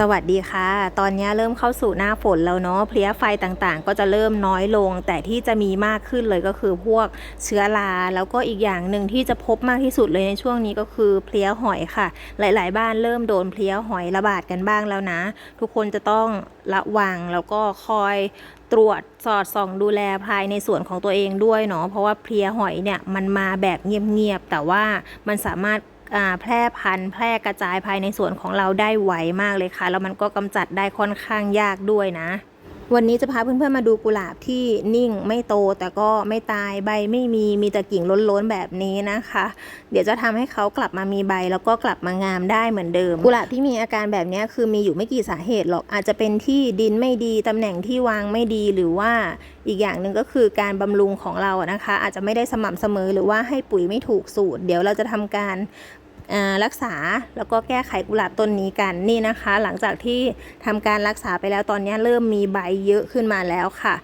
สวัสดีค่ะ ตอนนี้เริ่มเข้าสู่หน้าฝนแล้วเนาะเพลี้ยไฟต่างๆ ก็จะเริ่มน้อยลง แต่ที่จะมีมากขึ้นเลยก็คือพวกเชื้อราแล้วก็อีกอย่างหนึ่งที่จะพบมากที่สุดเลยในช่วงนี้ก็คือเพลี้ยหอยค่ะ หลาย ๆ บ้านเริ่มโดนเพลี้ยหอยระบาดกันบ้างแล้วนะ ทุกคนจะต้องระวังแล้วก็คอยตรวจสอดส่องดูแลภายในส่วนของตัวเองด้วยเนาะเพราะว่าเพลี้ยหอยเนี่ยมันมาแบบเงียบๆแต่ว่ามันสามารถ แพร่พันธุ์แพร่กระจายภายในส่วนของเราได้ไวมากเลยค่ะ แล้วมันก็กำจัดได้ค่อนข้างยากด้วยนะ วันนี้จะพาเพื่อนๆมาดูกุหลาบที่นิ่งไม่โตแต่ก็ไม่ตายใบไม่มีมีแต่กิ่งล้นๆแบบนี้นะคะ เดี๋ยวจะทำให้เขากลับมามีใบแล้วก็กลับมางามได้เหมือนเดิม กุหลาบที่มีอาการแบบนี้คือมีอยู่ไม่กี่สาเหตุหรอกอาจจะเป็นที่ดินไม่ดีตำแหน่งที่วางไม่ดีหรือว่าอีกอย่างหนึ่งก็คือการบำรุงของเรานะคะ อาจจะไม่ได้สม่ำเสมอหรือว่าให้ปุ๋ยไม่ถูกสูตร เดี๋ยวเราจะทำการ รักษาแล้วก็แก้ไขกุหลาบต้นนี้กันนี่นะคะ หลังจากที่ทำการรักษาไปแล้วตอนนี้เริ่มมีใบเยอะขึ้นมาแล้วค่ะ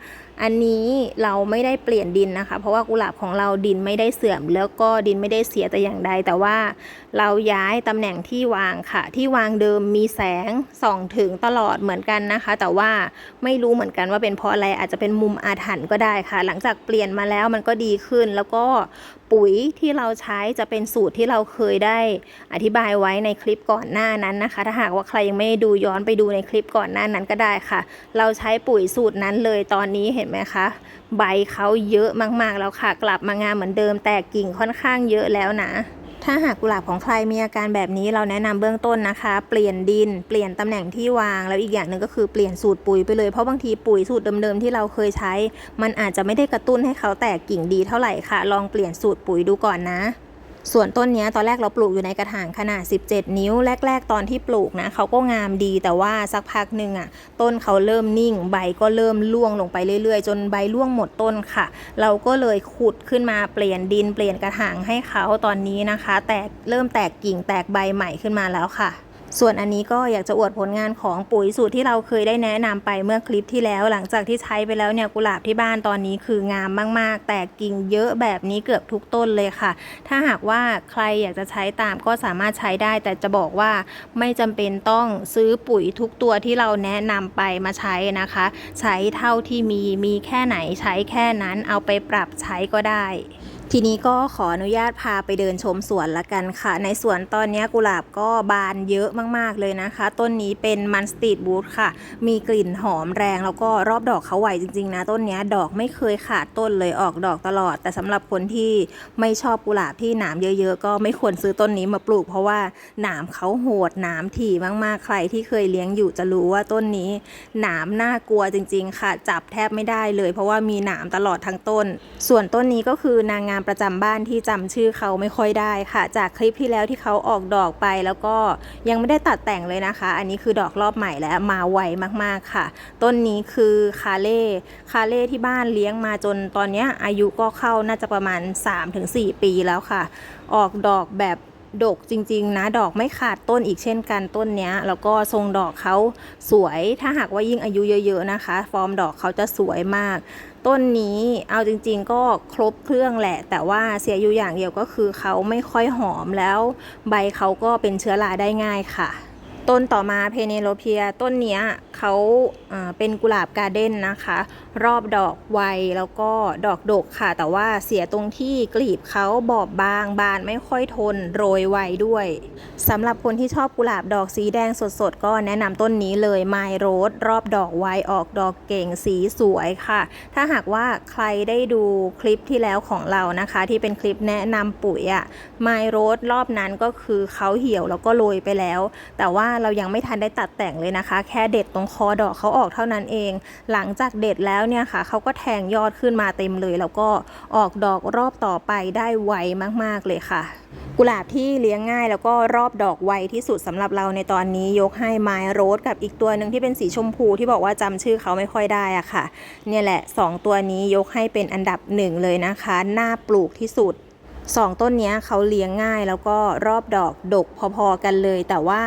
อันนี้เราไม่ได้เปลี่ยนดินนะคะ เพราะว่ากุหลาบของเราดินไม่ได้เสื่อม แล้วก็ดินไม่ได้เสียแต่อย่างใด แต่ว่าเราย้ายตำแหน่งที่วางค่ะ ที่วางเดิมมีแสงส่องถึงตลอดเหมือนกันนะคะ แต่ว่าไม่รู้เหมือนกันว่าเป็นเพราะอะไรอาจจะเป็นมุมอาถรรพ์ก็ได้ค่ะ หลังจากเปลี่ยนมาแล้วมันก็ดีขึ้น แล้วก็ปุ๋ยที่เราใช้จะเป็นสูตรที่เราเคยได้อธิบายไว้ในคลิปก่อนหน้านั้นนะคะ ถ้าหากว่าใครยังไม่ดูย้อนไปดูในคลิปก่อนหน้านั้นก็ได้ค่ะ เราใช้ปุ๋ยสูตรนั้นเลยตอนนี้เห็นไหมคะ ใบเขาเยอะมากๆแล้วค่ะ กลับมางามเหมือนเดิมแต่กิ่งค่อนข้างเยอะแล้วนะถ้าหากกุหลาบของใครมีอาการแบบนี้เราแนะนำเบื้องต้นนะคะ เปลี่ยนดินเปลี่ยนตำแหน่งที่วางแล้วอีกอย่างหนึ่งก็คือเปลี่ยนสูตรปุ๋ยไปเลยเพราะบางทีปุ๋ยสูตรเดิมๆที่เราเคยใช้ มันอาจจะไม่ได้กระตุ้นให้เขาแตกกิ่งดีเท่าไหร่ค่ะ ลองเปลี่ยนสูตรปุ๋ยดูก่อนนะ ส่วนต้นนี้ตอนแรกเราปลูกอยู่ในกระถางขนาด 17 นิ้ว แรก ๆ ตอนที่ปลูกนะเขาก็งามดีแต่ว่าสักพักหนึ่งอะ ต้นเขาเริ่มนิ่ง ใบก็เริ่มร่วงลงไปเรื่อย ๆ จนใบร่วงหมดต้นค่ะ เราก็เลยขุดขึ้นมาเปลี่ยนดินเปลี่ยนกระถางให้เขาตอนนี้นะคะ แตกเริ่มแตกกิ่งแตกใบใหม่ขึ้นมาแล้วค่ะ ส่วนอันนี้ก็อยากจะอวดผลงานของปุ๋ยสูตรที่เราเคยได้แนะนำไปเมื่อคลิปที่แล้ว หลังจากที่ใช้ไปแล้วเนี่ยกุหลาบที่บ้านตอนนี้คืองามมาก ๆ แตกกิ่งเยอะแบบนี้เกือบทุกต้นเลยค่ะ ถ้าหากว่าใครอยากจะใช้ตามก็สามารถใช้ได้ แต่จะบอกว่าไม่จำเป็นต้องซื้อปุ๋ยทุกตัวที่เราแนะนำไปมาใช้นะคะ ใช้เท่าที่มีมีแค่ไหนใช้แค่นั้นเอาไปปรับใช้ก็ได้ ทีนี้ก็ขออนุญาตพาไปเดินชมสวนละกันค่ะ ในสวนตอนนี้กุหลาบก็บานเยอะมากๆเลยนะคะ ต้นนี้เป็นมันสตรีทบูธค่ะ มีกลิ่นหอมแรงแล้วก็รอบดอกเขาไหวจริงๆนะต้นนี้ดอกไม่เคยขาดต้นเลยออกดอกตลอด แต่สำหรับคนที่ไม่ชอบกุหลาบที่หนามเยอะๆ ก็ไม่ควรซื้อต้นนี้มาปลูก เพราะว่าหนามเขาโหดหนามถี่มากๆใครที่เคยเลี้ยงอยู่จะรู้ว่าต้นนี้หนามน่ากลัวจริง ๆ ค่ะ จับแทบไม่ได้เลย เพราะว่ามีหนามตลอดทั้งต้น ส่วนต้นนี้ก็คือนางงามประจำบ้านที่จำชื่อเขาไม่ค่อยได้ค่ะ จากคลิปที่แล้วที่เขาออกดอกไปแล้วก็ยังไม่ได้ตัดแต่งเลยนะคะ อันนี้คือดอกรอบใหม่แล้วมาไวมากๆค่ะ ต้นนี้คือคาเล่คาเล่ที่บ้านเลี้ยงมาจนตอนนี้อายุก็เข้าน่าจะประมาณ 3-4 ปีแล้วค่ะ ออกดอกแบบ ดกจริงๆนะดอกไม่ขาดต้นอีกเช่นกันต้นเนี้ย แล้วก็ทรงดอกเขาสวย ถ้าหากว่ายิ่งอายุเยอะๆนะคะ ฟอร์มดอกเขาจะสวยมาก ต้นนี้เอาจริงๆก็ครบเครื่องแหละ แต่ว่าเสียอยู่อย่างเดียวก็คือเขาไม่ค่อยหอมแล้ว ใบเขาก็เป็นเชื้อราได้ง่ายค่ะ ต้นต่อมาเพเนโลเพียต้นเนี้ยเขาอ่าเป็นกุหลาบการ์เด้นนะคะ รอบดอกไวแล้วก็ดอกดกค่ะ แต่ว่าเสียตรงที่กลีบเขาบอบบางบานไม่ค่อยทนโรยไวด้วยสำหรับคนที่ชอบกุหลาบดอกสีแดงสดๆ ก็แนะนำต้นนี้เลยไมโรสรอบดอกไวออกดอกเก่งสีสวยค่ะ ถ้าหากว่าใครได้ดูคลิปที่แล้วของเรานะคะ ที่เป็นคลิปแนะนำปุ๋ยอะไมโรสรอบนั้นก็คือเขาเหี่ยวแล้วก็โรยไปแล้ว แต่ว่าเรายังไม่ทันได้ตัดแต่งเลยนะคะ แค่เด็ดตรงคอดอกเขาออกเท่านั้นเอง หลังจากเด็ดแล้วเนี่ยค่ะเขาก็แทงยอดขึ้นมาเต็มเลย แล้วก็ออกดอกรอบต่อไปได้ไวมากๆเลยค่ะ กุหลาบที่เลี้ยงง่าย แล้วก็รอบดอกไวที่สุดสำหรับเราในตอนนี้ยกให้ไมโรสกับอีกตัวหนึ่งที่เป็นสีชมพูที่บอกว่าจำชื่อเขาไม่ค่อยได้อะค่ะ เนี่ยแหละสองตัวนี้ยกให้เป็นอันดับหนึ่งเลยนะคะน่าปลูกที่สุดสองต้นนี้เขาเลี้ยงง่ายแล้วก็รอบดอกดกพอๆกันเลยแต่ว่า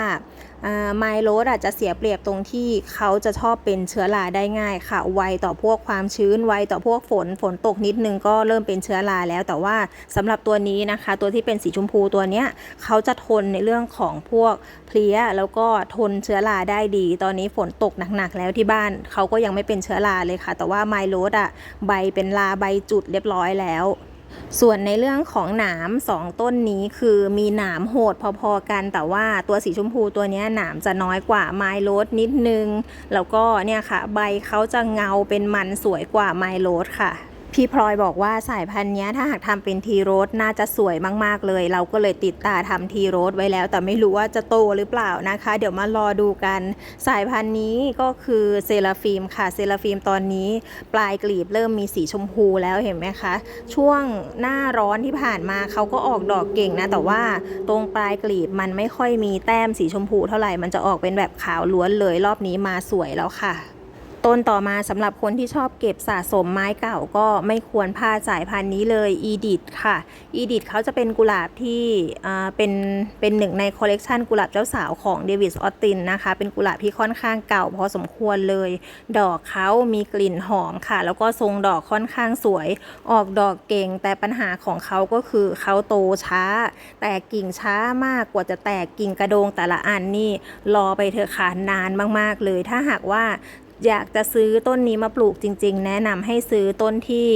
ไมโลดอาจจะเสียเปรียบตรงที่เขาจะชอบเป็นเชื้อราได้ง่ายค่ะ ไวต่อพวกความชื้น ไวต่อพวกฝน ฝนตกนิดนึงก็เริ่มเป็นเชื้อราแล้ว แต่ว่าสำหรับตัวนี้นะคะ ตัวที่เป็นสีชมพูตัวเนี้ยเขาจะทนในเรื่องของพวกเพลี้ยแล้วก็ทนเชื้อราได้ดี ตอนนี้ฝนตกหนักๆแล้วที่บ้านเขาก็ยังไม่เป็นเชื้อราเลยค่ะ แต่ว่าไมโลดอะใบเป็นราใบจุดเรียบร้อยแล้ว ส่วนในเรื่องของหนามสองต้นนี้คือมีหนามโหดพอๆกัน แต่ว่าตัวสีชมพูตัวนี้หนามจะน้อยกว่าไมโลดนิดนึง แล้วก็เนี่ยค่ะ ใบเขาจะเงาเป็นมันสวยกว่าไมโลดค่ะ พี่พลอยบอกว่าสายพันธุ์นี้ถ้าหากทำเป็นทีโรสน่าจะสวยมากๆเลย เราก็เลยติดตาทำทีโรสไว้แล้ว แต่ไม่รู้ว่าจะโตหรือเปล่านะคะ เดี๋ยวมารอดูกัน สายพันธุ์นี้ก็คือเซราฟิมค่ะเซราฟิมตอนนี้ ปลายกลีบเริ่มมีสีชมพูแล้วเห็นไหมคะ ช่วงหน้าร้อนที่ผ่านมาเขาก็ออกดอกเก่งนะ แต่ว่าตรงปลายกลีบมันไม่ค่อยมีแต้มสีชมพูเท่าไหร่มันจะออกเป็นแบบขาวล้วนเลยรอบนี้มาสวยแล้วค่ะ ต้นต่อมาสำหรับคนที่ชอบเก็บสะสมไม้เก่าก็ไม่ควรพลาดสายพันธุ์นี้เลยอีดิทค่ะอีดิทเขาจะเป็นกุหลาบที่เป็นเป็นหนึ่งในคอลเลกชันกุหลาบเจ้าสาวของเดวิสออตตินนะคะเป็นกุหลาบที่ค่อนข้างเก่าพอสมควรเลย ดอกเขามีกลิ่นหอมค่ะ แล้วก็ทรงดอกค่อนข้างสวย ออกดอกเก่งแต่ปัญหาของเขาก็คือเขาโตช้า แต่กิ่งช้ามากกว่าจะแตกกิ่งกระโดงแต่ละอันนี่รอไปเถอะค่ะนานมากๆเลย ถ้าหากว่า อยากจะซื้อต้นนี้มาปลูกจริง ๆ แนะนำให้ซื้อต้นที่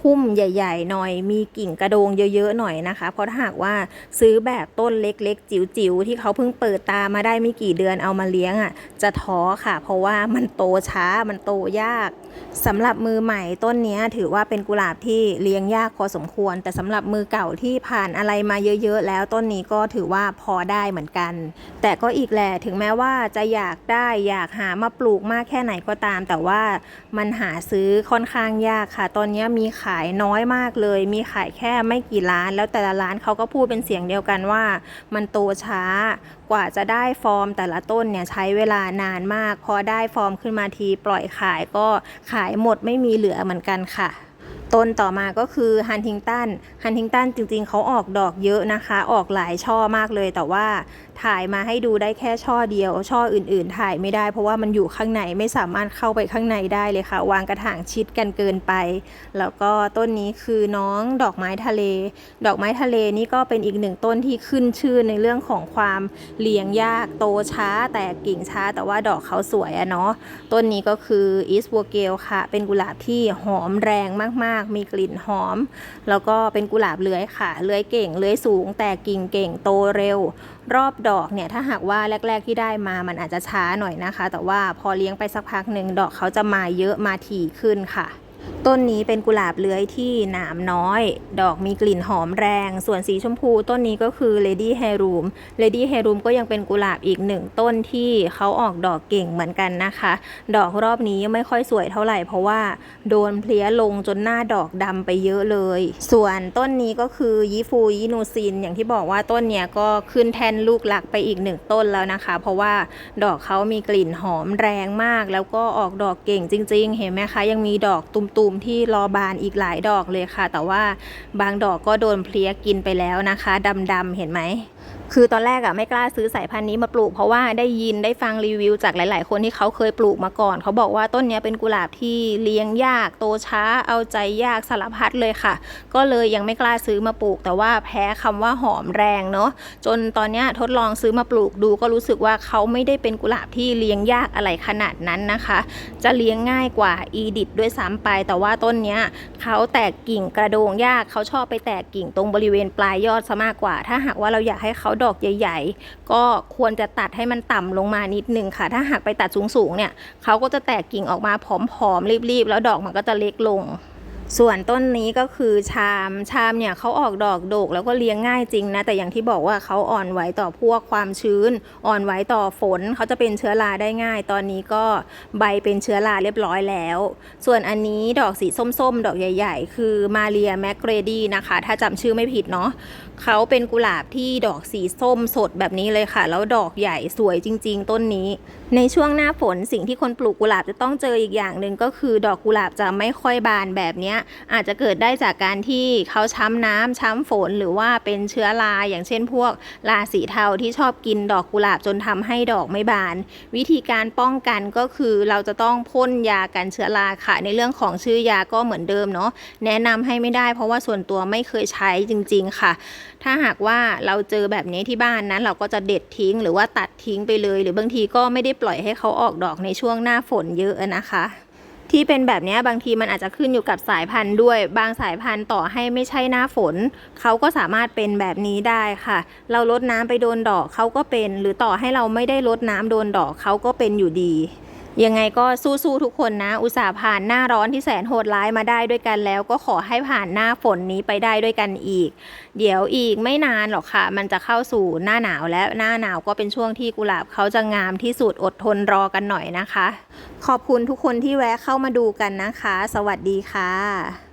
พุ่มใหญ่ ๆ หน่อย มีกิ่งกระโดงเยอะ ๆ หน่อยนะคะ เพราะถ้าหากว่าซื้อแบบต้นเล็ก ๆ จิ๋วๆ ที่เขาเพิ่งเปิดตามาได้ไม่กี่เดือนเอามาเลี้ยงอะ จะท้อค่ะ เพราะว่ามันโตช้ามันโตยากสำหรับมือใหม่ต้นนี้ถือว่าเป็นกุหลาบที่เลี้ยงยากพอสมควร แต่สำหรับมือเก่าที่ผ่านอะไรมาเยอะๆ แล้วต้นนี้ก็ถือว่าพอได้เหมือนกัน แต่ก็อีกแหละถึงแม้ว่าจะอยากได้อยากหามาปลูกมากแค่ไหนก็ตาม แต่ว่ามันหาซื้อค่อนข้างยากค่ะ ตอนนี้มีขายน้อยมากเลย มีขายแค่ไม่กี่ร้าน แล้วแต่ละร้านเขาก็พูดเป็นเสียงเดียวกันว่า มันโตช้ากว่าจะได้ฟอร์มแต่ละต้นเนี่ยใช้เวลานานมาก พอได้ฟอร์มขึ้นมาทีปล่อยขายก็ขายหมดไม่มีเหลือเหมือนกันค่ะ ต้นต่อมาก็คือฮันทิงตันฮันทิงตันจริงๆ เขาออกดอกเยอะนะคะ ออกหลายช่อมากเลย แต่ว่าถ่ายมาให้ดูได้แค่ช่อเดียว ช่ออื่นๆ ถ่ายไม่ได้ เพราะว่ามันอยู่ข้างในไม่สามารถเข้าไปข้างในได้เลยค่ะ วางกระถางชิดกันเกินไป แล้วก็ต้นนี้คือน้องดอกไม้ทะเล ดอกไม้ทะเลนี่ก็เป็นอีกหนึ่งต้นที่ขึ้นชื่อในเรื่องของความเลี้ยงยากโตช้าแต่กิ่งช้า แต่ว่าดอกเขาสวยอะเนาะต้นนี้ก็คืออีสบัวเกลค่ะ เป็นกุหลาบที่หอมแรงมากๆมีกลิ่นหอม แล้วก็เป็นกุหลาบเลื้อยค่ะ เลื้อยเก่ง เลื้อยสูง แต่กิ่งเก่ง โตเร็ว รอบดอกเนี่ยถ้าหากว่าแรก ๆที่ได้มามันอาจจะช้าหน่อยนะคะ แต่ว่าพอเลี้ยงไปสักพักหนึ่งดอกเขาจะมาเยอะมาถี่ขึ้นค่ะ ต้นนี้เป็นกุหลาบเลื้อยที่หนามน้อย ดอกมีกลิ่นหอมแรง ส่วนสีชมพูต้นนี้ก็คือ Lady h a r o o m Lady h a r o o m ก็ยังเป็นกุหลาบอีกหนึ่งต้นที่เขาออกดอกเก่งเหมือนกันนะคะ ดอกรอบนี้ไม่ค่อยสวยเท่าไหร่เพราะว่าโดนเพลี้ยลงจนหน้าดอกดำไปเยอะเลย ส่วนต้นนี้ก็คือยิฟูยินูซิน อย่างที่บอกว่าต้นเนี้ยก็ขึ้นแทนลูกหลักไปอีกหนึ่งต้นแล้วนะคะ เพราะว่าดอกเขามีกลิ่นหอมแรงมาก แล้วก็ออกดอกเก่งจริง ๆ เห็นไหมคะยังมีดอกตุ่มที่รอบานอีกหลายดอกเลยค่ะ แต่ว่าบางดอกก็โดนเพลี้ยกินไปแล้วนะคะดำๆเห็นไหม คือตอนแรกอะไม่กล้าซื้อสายพันธุ์นี้มาปลูกเพราะว่าได้ยินได้ฟังรีวิวจากหลาย ๆ คนที่เขาเคยปลูกมาก่อน เขาบอกว่าต้นนี้เป็นกุหลาบที่เลี้ยงยาก โตช้าเอาใจยากสารพัดเลยค่ะ ก็เลยยังไม่กล้าซื้อมาปลูก แต่ว่าแพ้คำว่าหอมแรงเนาะจนตอนนี้ทดลองซื้อมาปลูกดูก็รู้สึกว่าเขาไม่ได้เป็นกุหลาบที่เลี้ยงยากอะไรขนาดนั้นนะคะ จะเลี้ยงง่ายกว่าอีดิทด้วยซ้ำไป แต่ว่าต้นนี้เขาแตกกิ่งกระโดงยากเขาชอบไปแตกกิ่งตรงบริเวณปลายยอดซะมากกว่า ถ้าหากว่าเราอยากให้เขาดอกใหญ่ ๆ ก็ควรจะตัดให้มันต่ำลงมานิดนึงค่ะ ถ้าหากไปตัดสูงๆเนี่ยเขาก็จะแตกกิ่งออกมาผอมๆรีบๆ แล้วดอกมันก็จะเล็กลง ส่วนต้นนี้ก็คือชามชามเนี่ยเขาออกดอกโดกแล้วก็เลี้ยงง่ายจริงนะ แต่อย่างที่บอกว่าเขาอ่อนไหวต่อพวกความชื้น อ่อนไหวต่อฝนเขาจะเป็นเชื้อราได้ง่าย ตอนนี้ก็ใบเป็นเชื้อราเรียบร้อยแล้ว ส่วนอันนี้ดอกสีส้มๆ ดอกใหญ่ ๆ คือมาเรียแมกเกรดีนะคะ ถ้าจำชื่อไม่ผิดเนาะเขาเป็นกุหลาบที่ดอกสีส้มสดแบบนี้เลยค่ะ แล้วดอกใหญ่สวยจริง ๆ ต้นนี้ ในช่วงหน้าฝนสิ่งที่คนปลูกกุหลาบจะต้องเจออีกอย่างหนึ่งก็คือ ดอกกุหลาบจะไม่ค่อยบานแบบเนี้ยยอาจจะเกิดได้จากการที่เขาช้ำน้ำช้ำฝนหรือว่าเป็นเชื้อราอย่างเช่นพวกราสีเทาที่ชอบกินดอกกุหลาบจนทำให้ดอกไม่บาน วิธีการป้องกันก็คือเราจะต้องพ่นยากันเชื้อราค่ะ ในเรื่องของชื่อยาก็เหมือนเดิมเนาะแนะนำให้ไม่ได้ เพราะว่าส่วนตัวไม่เคยใช้จริง ๆค่ะ ถ้าหากว่าเราเจอแบบนี้ที่บ้านนั้นเราก็จะเด็ดทิ้ง หรือว่าตัดทิ้งไปเลย หรือบางทีก็ไม่ได้ปล่อยให้เขาออกดอกในช่วงหน้าฝนเยอะนะคะ ที่เป็นแบบนี้บางทีมันอาจจะขึ้นอยู่กับสายพันธุ์ด้วย บางสายพันธุ์ต่อให้ไม่ใช่หน้าฝนเขาก็สามารถเป็นแบบนี้ได้ค่ะ เราลดน้ำไปโดนดอกเขาก็เป็น หรือต่อให้เราไม่ได้ลดน้ำโดนดอกเขาก็เป็นอยู่ดี ยังไงก็สู้ๆทุกคนนะ อุตส่าห์ผ่านหน้าร้อนที่แสนโหดร้ายมาได้ด้วยกันแล้ว ก็ขอให้ผ่านหน้าฝนนี้ไปได้ด้วยกันอีก เดี๋ยวอีกไม่นานหรอกค่ะ มันจะเข้าสู่หน้าหนาวแล้วหน้าหนาวก็เป็นช่วงที่กุหลาบเขาจะงามที่สุดอดทนรอกันหน่อยนะคะ ขอบคุณทุกคนที่แวะเข้ามาดูกันนะคะ สวัสดีค่ะ